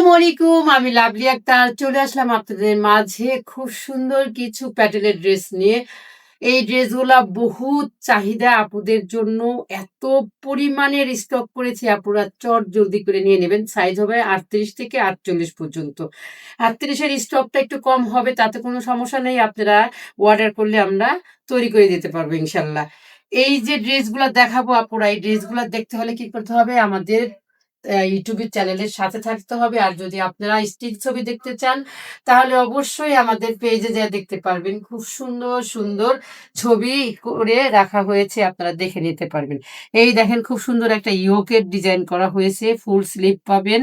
আসসালামু আলাইকুম আমি লাভলি আক্তার। চলে আসলাম আপনাদের মাঝে খুব সুন্দর কিছু প্যাটেলের ড্রেস নিয়ে। এই ড্রেসগুলা বহুত চাহিদা আপুদের জন্য। এত পরিমাণের স্টক করেছি আপুরা, চট জলদি করে নিয়ে নেবেন। সাইজ হবে আটত্রিশ থেকে আটচল্লিশ পর্যন্ত। আটত্রিশের স্টকটা একটু কম হবে, তাতে কোনো সমস্যা নেই। আপনারা অর্ডার করলে আমরা তৈরি করে দিতে পারব, ইনশাল্লাহ। এই যে ড্রেসগুলো দেখাবো আপুরা, এই ড্রেসগুলো দেখতে হলে কি করতে হবে? আমাদের ইউটিউবের চ্যানেলের সাথে থাকতে হবে। আর যদি আপনারা স্টিক ছবি দেখতে চান, তাহলে অবশ্যই আমাদের পেজে যা দেখতে পারবেন, খুব সুন্দর সুন্দর ছবি করে রাখা হয়েছে, আপনারা দেখে নিতে পারবেন। এই দেখেন খুব সুন্দর একটা ইয়োকের ডিজাইন করা হয়েছে ফুল স্লিপ পাবেন।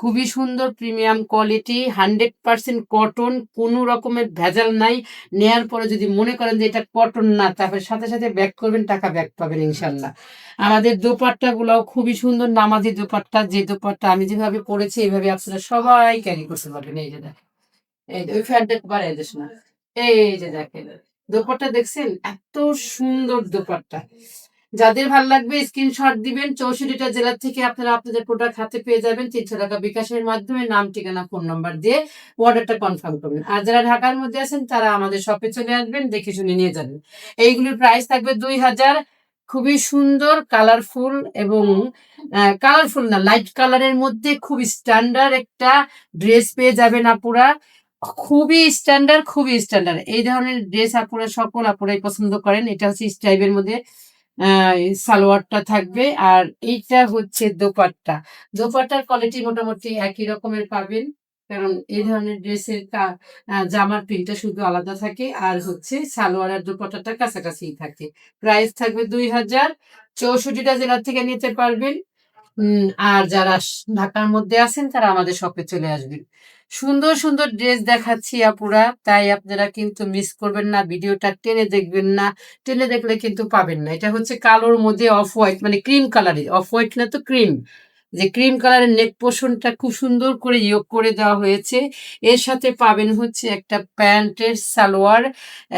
খুবই সুন্দর premium quality hundred percent cotton কোনো রকমের ভেজাল নাই। নেয়ার পরে যদি মনে করেন যে এটা কটন না তারপরে সাথে সাথে ব্যাক করবেন, টাকা ব্যাক পাবেন ইনশাল্লাহ আমাদের দোপাট্টা গুলাও খুবই সুন্দর, নামাজি দোপাট্টা যে দোপাট্টা আমি যেভাবে পরেছি এইভাবে আপনারা সবাই ক্যারি করতে পারবেন। এই যে দেখেন, এই ওই দিস না। এই যে দেখেন, দোপাট্টা দেখছেন? এত সুন্দর দোপাট্টা। যাদের ভালো লাগবে স্ক্রিনশট দিবেন। চৌষট্টিটা জেলার থেকে আপনারা আপনাদের প্রোডাক্ট হাতে পেয়ে যাবেন। তিনশো টাকা বিকাশের মাধ্যমে নাম, ঠিকানা ফোন নাম্বার দিয়ে অর্ডারটা কনফার্ম করবেন। আর যারা ঢাকার মধ্যে আছেন, তারা আমাদের শপে চলে আসবেন, দেখে শুনে নিয়ে যাবেন। এইগুলির প্রাইস থাকবে দুই হাজার খুবই সুন্দর কালারফুল এবং কালারফুল না লাইট কালারের মধ্যে খুব স্ট্যান্ডার্ড একটা ড্রেস পেয়ে যাবেন আপুরা। খুবই স্ট্যান্ডার্ড খুবই স্ট্যান্ডার্ড এই ধরনের ড্রেস আপুরা সকল আপুরাই পছন্দ করেন। এটা হচ্ছে স্টাইপের মধ্যে আহ, সালোয়ারটা থাকবে। আর এইটা হচ্ছে দোপাট্টা। দোপাট্টার কোয়ালিটি মোটামুটি একই রকমের পাবেন। কারণ এই ধরনের ড্রেসের জামার প্রিন্টটা শুধু আলাদা থাকে আর হচ্ছে সালোয়ার আর দোপাট্টাটা কাছাকাছি থাকে। প্রাইস থাকবে দুই হাজার চৌষট্টিটা জেলা থেকে নিতে পারবেন। আর যারা ঢাকার মধ্যে আছেন তারা আমাদের শপে চলে আসবেন। সুন্দর সুন্দর ড্রেস দেখাচ্ছি আপুরা, তাই আপনারা কিন্তু মিস করবেন না, ভিডিওটা টেনে দেখবেন না। টেনে দেখলে কিন্তু পাবেন না। এটা হচ্ছে কালোর মধ্যে অফ হোয়াইট মানে ক্রিম কালারের, অফ হোয়াইট না তো ক্রিম। যে ক্রিম কালারের নেক পোষণটা খুব সুন্দর করে ইয়োগ করে দেওয়া হয়েছে। এর সাথে পাবেন হচ্ছে একটা প্যান্টের সালোয়ার।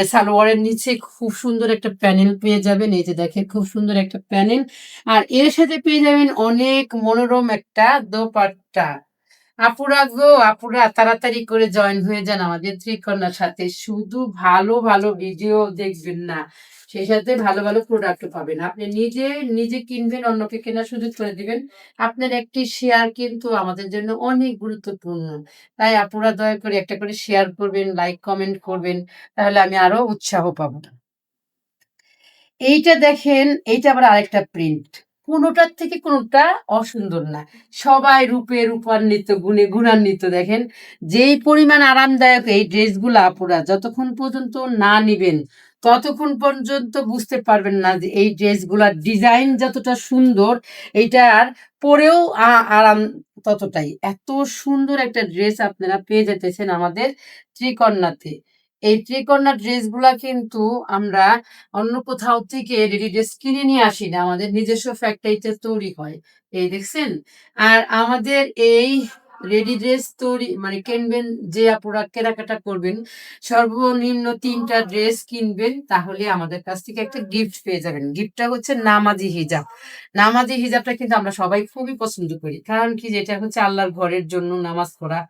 সালোয়ারের নিচে খুব সুন্দর একটা প্যানেল পেয়ে যাবেন। এই যে দেখেন, খুব সুন্দর একটা প্যানেল। আর এর সাথে পেয়ে যাবেন অনেক মনোরম একটা দোপাট্টা। আপুরা গো, আপুরা তাড়াতাড়ি করে জয়েন হয়ে যান আমাদের ত্রিকন্যার সাথে। শুধু ভালো ভালো ভিডিও দেখবেন না, সেই সাথে ভালো ভালো প্রোডাক্ট পাবেন। আপনি নিজে নিজে কিনবেন, অন্যকে কেনার সুযোগ করে দিবেন। আপনার একটি শেয়ার কিন্তু আমাদের জন্য অনেক গুরুত্বপূর্ণ। তাই আপুরা দয়া করে একটা করে শেয়ার করবেন লাইক কমেন্ট করবেন, তাহলে আমি আরও উৎসাহ পাবো। এইটা দেখেন, এইটা আবার আরেকটা প্রিন্ট কোনোটার থেকে কোনোটা অসুন্দর না। সবাই রূপে রূপান্বিত, গুণে গুণান্বিত, দেখেন? যেই পরিমাণ আরামদায়ক এই ড্রেসগুলো আপুরা যতক্ষণ পর্যন্ত না নিবেন, ততক্ষণ পর্যন্ত বুঝতে পারবেন না যে এই ড্রেসগুলার ডিজাইন যতটা সুন্দর, এইটার পরেও আরাম ততটাই। এত সুন্দর একটা ড্রেস আপনারা পেয়ে যেতেছেন আমাদের ত্রিকন্যাতে এই ত্রিকন্যা ড্রেসগুলা কিন্তু আমরা অন্য কোথাও থেকে রেডি ড্রেস কিনে নিয়ে আসি না। আমাদের নিজস্ব ফ্যাক্টরিতে তৈরি হয়। এই দেখছেন? আর আমাদের এই রেডি ড্রেস তৈরি মানে কিনবেন যে আপুরা কেনাকাটা করবেন, সর্বনিম্ন তিনটা ড্রেস কিনবেন, তাহলে আমাদের কাছ থেকে একটা গিফট পেয়ে যাবেন। গিফটটা হচ্ছে নামাজি হিজাব। নামাজি হিজাবটা কিন্তু আমরা সবাই খুবই পছন্দ করি। কারণ কি? যেটা হচ্ছে আল্লাহর ঘরের জন্য নামাজ পড়া।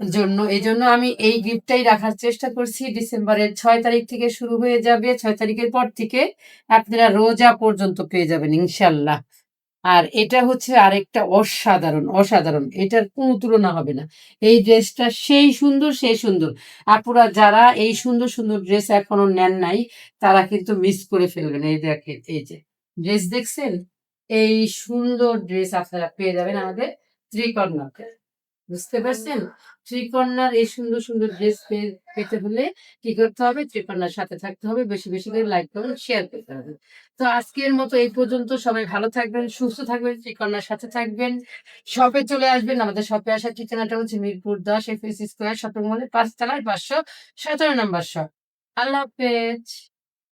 জন্য এই জন্য আমি এই গিফটটাই রাখার চেষ্টা করছি। ডিসেম্বরের ছয় তারিখ থেকে শুরু হয়ে যাবে। ছয় তারিখের পর থেকে আপনারা রোজা পর্যন্ত পেয়ে যাবেন ইনশাল্লাহ আর এটা হচ্ছে আরেকটা অসাধারণ অসাধারণ। এটার কোনো তুলনা হবে না। এই ড্রেসটা সেই সুন্দর সেই সুন্দর। আপুরা যারা এই সুন্দর সুন্দর ড্রেস এখনও নেন নাই, তারা কিন্তু মিস করে ফেলবেন। এই দেখেন, এই যে ড্রেস দেখছেন? এই সুন্দর ড্রেস আপনারা পেয়ে যাবেন আমাদের ত্রিকর্ণাতে বুঝতে পারছেন? ত্রিকন্যার এই সুন্দর সুন্দর ড্রেস পেতে হলে কি করতে হবে? ত্রিকন্যার সাথে থাকতে হবে বেশি বেশি করে লাইক করবেন শেয়ার করতে হবে। তো আজকের মতো এই পর্যন্ত সবাই ভালো থাকবেন সুস্থ থাকবেন ত্রিকন্যার সাথে থাকবেন। শপে চলে আসবেন আমাদের শপে আসার ঠিকানাটা হচ্ছে মিরপুর দশ এফএস স্কোয়ার শপিং মলের পাঁচতলায় পাঁচশো সতেরো নম্বর শপ আল্লাহ হাফেজ।